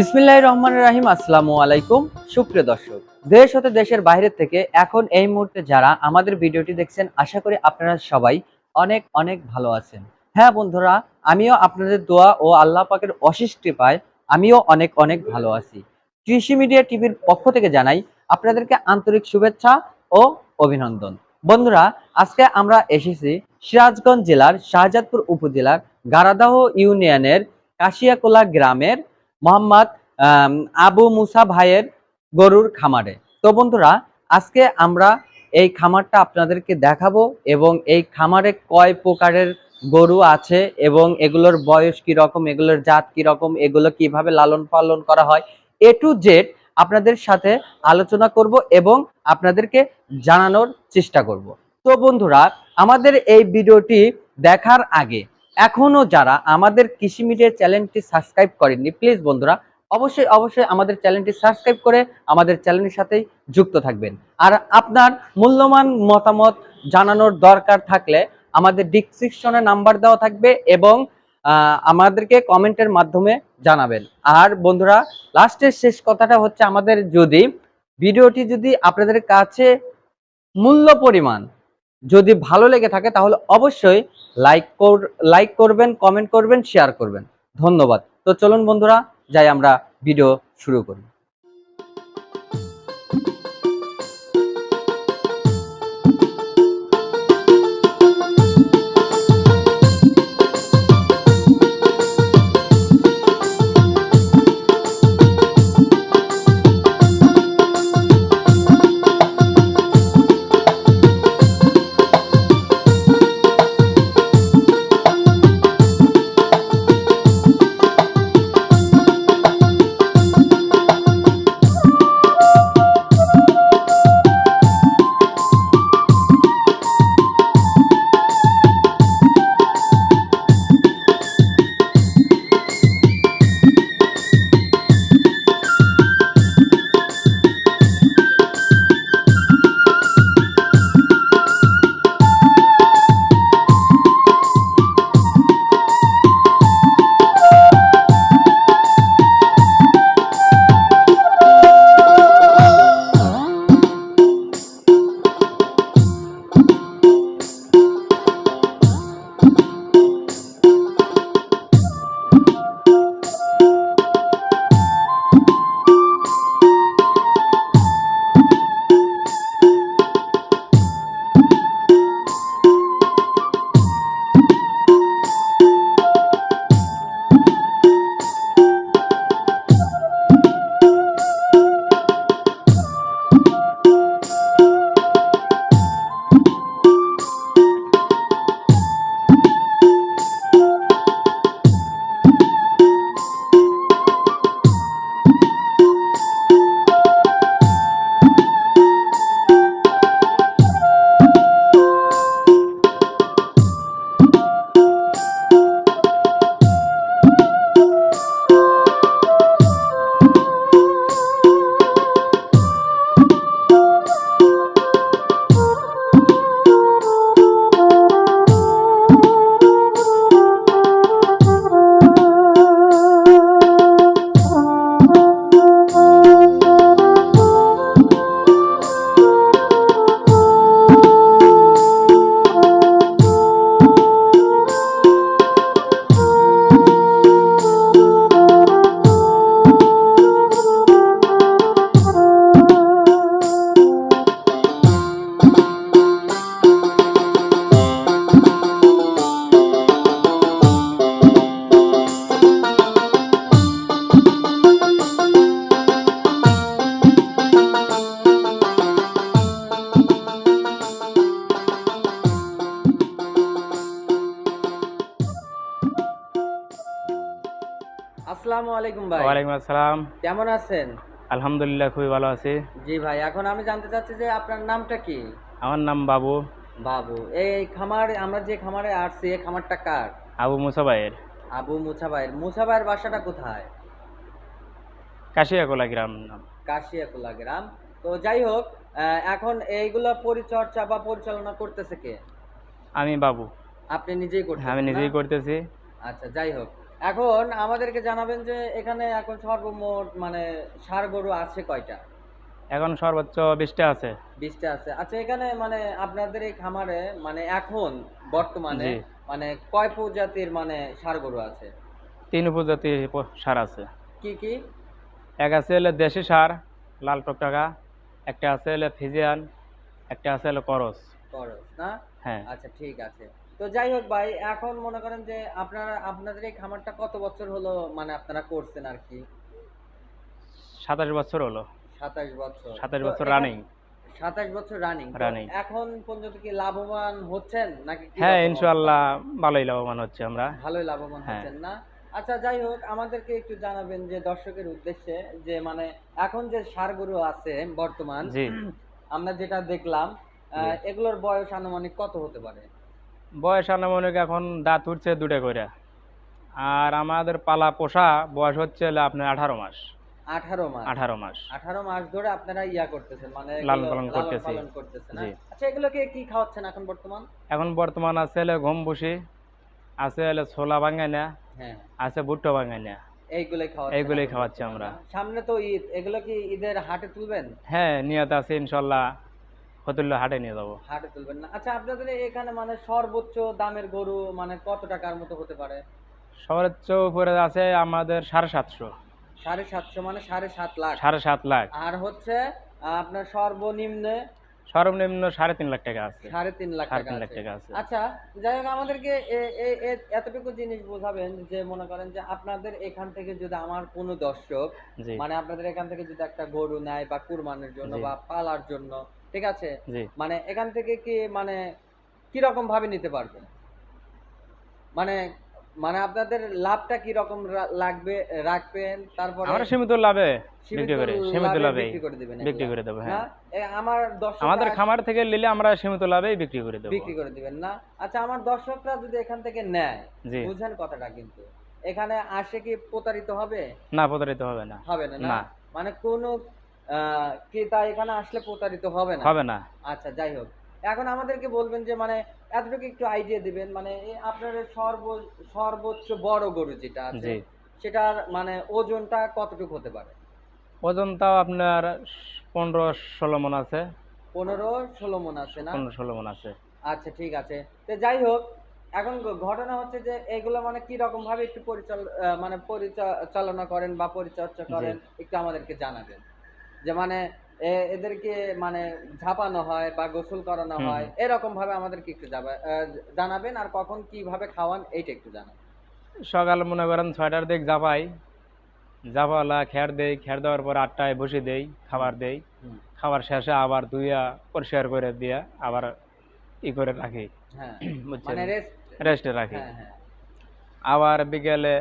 বিসমিল্লাহ রহমান রাহিম, আসসালামু আলাইকুম। সুপ্রিয় দর্শক, দেশ হতে দেশের বাইরে থেকে এখন এই মুহূর্তে যারা আমাদের ভিডিওটি দেখছেন, আশা করি আপনারা সবাই অনেক অনেক ভালো আছেন। হ্যাঁ বন্ধুরা, আমিও আপনাদের দোয়া ও আল্লাহ পাকের অশেষ কৃপায় আমিও অনেক অনেক ভালো আছি। কৃষি মিডিয়া টিভির পক্ষ থেকে জানাই আপনাদেরকে আন্তরিক শুভেচ্ছা ও অভিনন্দন। বন্ধুরা, আজকে আমরা এসেছি সিরাজগঞ্জ জেলার শাহজাদপুর উপজেলার গারাদাহ ইউনিয়নের কাশিয়াকোলা গ্রামের মোহাম্মদ আবু মুসা ভাইয়ের গরুর খামারে। তো বন্ধুরা, আজকে আমরা এই খামারটা আপনাদেরকে দেখাবো এবং এই খামারে কয় প্রকারের গরু আছে এবং এগুলোর বয়স কি রকম, এগুলোর জাত কি রকম, এগুলো কীভাবে লালন পালন করা হয়, এ টু জেড আপনাদের সাথে আলোচনা করব এবং আপনাদেরকে জানানোর চেষ্টা করব। তো বন্ধুরা, আমাদের এই ভিডিওটি দেখার আগে এখনও যারা আমাদের কৃষি মিডিয়া চ্যানেলটি সাবস্ক্রাইব করেননি প্লিজ বন্ধুরা, অবশ্যই অবশ্যই আমাদের চ্যানেলটি সাবস্ক্রাইব করে আমাদের চ্যানেলের সাথেই যুক্ত থাকবেন। আর আপনার মূল্যবান মতামত জানানোর দরকার থাকলে আমাদের ডিসক্রিপশনে নাম্বার দেওয়া থাকবে এবং আমাদেরকে কমেন্টের মাধ্যমে জানাবেন। আর বন্ধুরা লাস্টের শেষ কথাটা হচ্ছে আমাদের যদি ভিডিওটি যদি আপনাদের কাছে মূল্য পরিমাণ যদি ভালো লেগে থাকে তাহলে অবশ্যই লাইক কর লাইক করবেন কমেন্ট করবেন শেয়ার করবেন। ধন্যবাদ। তো চলুন বন্ধুরা, যাই আমরা ভিডিও শুরু করি। আলাইকুম ভাই। ওয়ালাইকুম আসসালাম। কেমন আছেন? আলহামদুলিল্লাহ খুবই ভালো আছি। জি ভাই এখন আমি জানতে চাচ্ছি যে আপনার নামটা কি? আমার নাম বাবু। বাবু এই খামার আমরা যে খামারে আসছি এই খামারটা কার? আবু মুসাবাইয়ের আবু মুছাবাইয়ের মুছাবাইয়ের বাসাটা কোথায়? কাশিয়াকোলা গ্রাম নাম। কাশিয়াকুলা গ্রাম। তো যাই হোক এখন এইগুলো পরিচর্যা বা পরিচালনা করতেছে কে? আমি বাবু। আপনি নিজেই করতেছেন আমি নিজেই করতেছি। আচ্ছা যাই হোক। এখন আমাদেরকে জানাবেন যে এখানে এখন সর্বমোট মানে ষাড় গরু আছে কয়টা? এখন সর্বোচ্চ বিশটা আছে। বিশটা আছে। আচ্ছা এখানে মানে আপনাদের এই খামারে মানে এখন বর্তমানে মানে কয় প্রজাতির মানে ষাড় গরু আছে? তিন প্রজাতির সার আছে। কি কি? এক আছে হলে দেশি সার লাল টকটাকা একটা আছে হলে ফিজিয়ান একটা আছে হলে করস। করস না? হ্যাঁ। আচ্ছা ঠিক আছে। তো যাই হোক ভাই এখন মনে করেন যে আপনারা আপনাদের এই খামারটা কত বছর হলো মানে আপনারা করছেন আর কি? সাতাশ বছর হলো। সাতাশ বছর। সাতাশ বছর রানিং সাতাশ বছর রানিং Running। এখন পর্যন্ত কি লাভবান হচ্ছেন নাকি হ্যাঁ রকম ইনশাল্লাহ ভালোই লাভবান হচ্ছে আমরা। ভালোই লাভবান হ্যাঁ। হচ্ছেন না? আচ্ছা যাই হোক আমাদেরকে একটু জানাবেন যে দর্শকের উদ্দেশ্যে যে মানে এখন যে সার গরু আছে বর্তমান আমরা যেটা দেখলাম এগুলোর বয়স আনুমানিক কত হতে পারে? বয়স আনুমানিক এখন দাঁত উঠছে দুটো করে। আর আমাদের পালা পোষা বয়স হচ্ছে আপনার আঠারো মাস। আঠারো মাস? আঠারো মাস। আঠারো মাস ধরে আপনারা ইয়া করতেছেন মানে লালন পালন করতেছি। করতেছেন জি। আচ্ছা এগুলোকে কি খাওয়াচ্ছেন এখন বর্তমান? এখন বর্তমান আছে হলে গম বসি আছে হলে ছোলা বাঙাইনা হ্যাঁ। আছে ভুট্টো বাঙাইনা। এইগুলোই খাওয়াচ্ছেন এইগুলোই খাওয়াচ্ছি আমরা। সামনে তো ঈদ এগুলো কি ঈদের হাটে তুলবেন? হ্যাঁ নিয়ত আছে ইনশাল্লাহ। ফতুল্লা হাটে নিয়ে যাব? হাটে তুলবেন না। আচ্ছা আপনাদের এখানে মানে সর্বোচ্চ দামের গরু মানে কত টাকার মতো হতে পারে? সর্বোচ্চ উপরে আছে আমাদের সাড়ে সাতশো। সাড়ে সাতশো মানে সাড়ে সাত লাখ। সাড়ে সাত লাখ। আর হচ্ছে আপনার সর্বনিম্ন সর্বনিম্ন সাড়ে তিন লাখ টাকা আছে। সাড়ে তিন লাখ সাড়ে তিন লাখ টাকা আছে। আচ্ছা যাই হোক আমাদেরকে এতটুকু জিনিস বোঝাবেন যে মনে করেন যে আপনাদের এখান থেকে যদি আমার কোনো দর্শক মানে আপনাদের এখান থেকে যদি একটা গরু নেয় বা কুরবানির জন্য বা পালার জন্য ঠিক আছে? মানে এখান থেকে কি মানে কীরকম ভাবে নিতে পারবেন? মানে মানে আপনাদের লাভটা কি রকম লাগবে রাখবেন তারপরে আমরা সীমিত লাভে বিক্রি করে সীমিত লাভে বিক্রি করে দেবো হ্যাঁ। আমার দর্শক আমাদের খামার থেকে নিলে আমরা সীমিত লাভেই বিক্রি করে দেবো। বিক্রি করে দিবেন না? আচ্ছা আমার দর্শকরা যদি এখান থেকে নেয় বুঝেন কথাটা কিন্তু। এখানে আসে কি প্রতারিত হবে? না প্রতারিত হবে না। হবে না না? না। মানে কোন ক্রেতা এখানে আসলে প্রতারিত হবে না? হবে না। আচ্ছা যাই হোক। এখন আমাদেরকে বলবেন যে মানে এতটুকু একটু আইডিয়া দিবেন মানে আপনার সর্ব সর্বোচ্চ বড় গরু যেটা আছে সেটার মানে ওজনটা কতটুকু হতে পারে? ওজন তাও আপনার পনেরো ষোলো মন আছে। পনেরো ষোলো মন আছে না? পনেরো ষোলো মন আছে। আচ্ছা ঠিক আছে। তো যাই হোক এখন ঘটনা হচ্ছে যে এগুলো মানে কি রকম ভাবে একটু পরিচাল মানে পরিচালনা করেন বা পরিচর্যা করেন একটু আমাদেরকে জানাবেন। যে মানে এদেরকে মানে ঝাপানো হয় বা গোসল করানো হয় এরকম ভাবে আমাদেরকে একটু জানাবেন আর কখন কীভাবে খাওয়ান এইটা একটু জানাবেন সকাল মনে করেন ছয়টার দিক জাপাই জাপালা খেয়ার দেই খেয়ার দেওয়ার পর আটটায় বসে দেই খাবার দেই। খাবার শেষে আবার দুইয়া পরিষ্কার করে দিয়া আবার ই করে রাখি। হ্যাঁ বুঝছেন? মানে রেস্ট রেস্টে রাখি। হ্যাঁ হ্যাঁ। আবার বিকেলে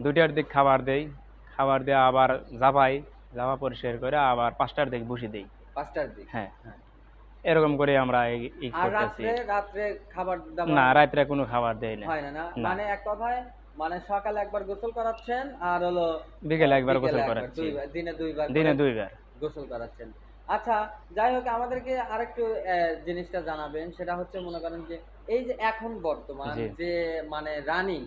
দুটার দিক খাবার দেই খাবার দিয়ে আবার জাপাই জাপা পরিষ্কার করে আবার পাঁচটার দিক বসে দেই। পাঁচটার দিক? হ্যাঁ হ্যাঁ। এরকম করে আমরা আর রাত্রে রাত্রে খাবার দাবার? না রাত্রে কোনো খাবার দেই না। হয় না। মানে এক কথায় মানে সকালে একবার গোসল করাচ্ছেন আর হলো বিকেলে একবার গোসল একবার, করাচ্ছি। দিনে দুইবার দিনে দুইবার। গোসল করাচ্ছেন। আচ্ছা যাই হোক আমাদেরকে আরেকটু জিনিসটা জানাবেন। সেটা হচ্ছে মনে করেন যে এই যে এখন বর্তমান যে মানে রানিং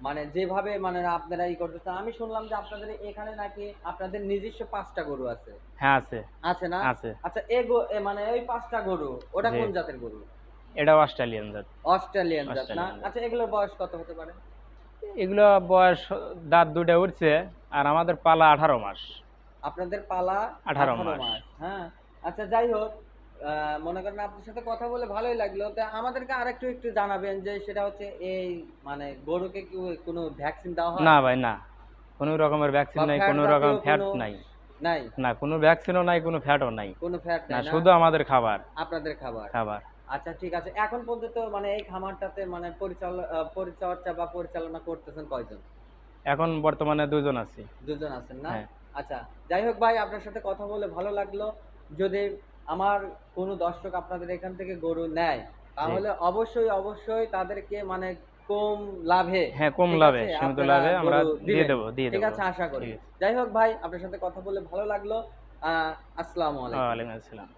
মানে যেভাবে মানে আপনারা ই করতেছেন আমি শুনলাম যে আপনাদের এখানে নাকি আপনাদের নিজস্ব পাঁচটা গরু আছে। হ্যাঁ আছে। আছে না? আছে। আচ্ছা এ মানে ওই পাঁচটা গরু ওটা কোন জাতের গরু? এটা অস্ট্রেলিয়ান জাত। অস্ট্রেলিয়ান জাত না? আচ্ছা এগুলোর বয়স কত হতে পারে? এগুলো বয়স দাঁত দুটা উঠছে আর আমাদের পালা আঠারো মাস। আপনাদের পালা 18 18 মাস। হ্যাঁ। আচ্ছা যাই হোক মনে করেন আপনার সাথে কথা বলে ভালোই লাগল। তা আমাদেরকে আরেকটু একটু জানাবেন যে সেটা হচ্ছে এই মানে গরুকে কি কোনো ভ্যাকসিন দেওয়া হয়? না ভাই না। কোনো রকমের ভ্যাকসিন নাই কোনো রকম ফ্যাট নাই। নাই? না কোনো ভ্যাকসিনও নাই কোনো ফ্যাটও নাই। কোনো ফ্যাট না শুধু আমাদের খাবার। আপনাদের খাবার? খাবার। আচ্ছা ঠিক আছে। এখন পর্যন্ত মানে এই খামারটাতে মানে পরিচর্যা বা পরিচালনা করতেছেন কয়জন? এখন বর্তমানে দুজন আছি। দুজন আছেন না? হ্যাঁ। আচ্ছা যাই হোক ভাই আপনার সাথে কথা বলে ভালো লাগল। যদি আমার কোনো দর্শক আপনাদের এখান থেকে গরু নেয় তাহলে অবশ্যই অবশ্যই তাদেরকে মানে কম লাভে হ্যাঁ কম লাভে সীমিত লাভে আমরা দিয়ে দেব দেবো দিয়ে ঠিক আছে আশা করি। যাই হোক ভাই আপনার সাথে কথা বলে ভালো লাগল। আহ আসসালামু আলাইকুম। ওয়া আলাইকুম আসসালাম।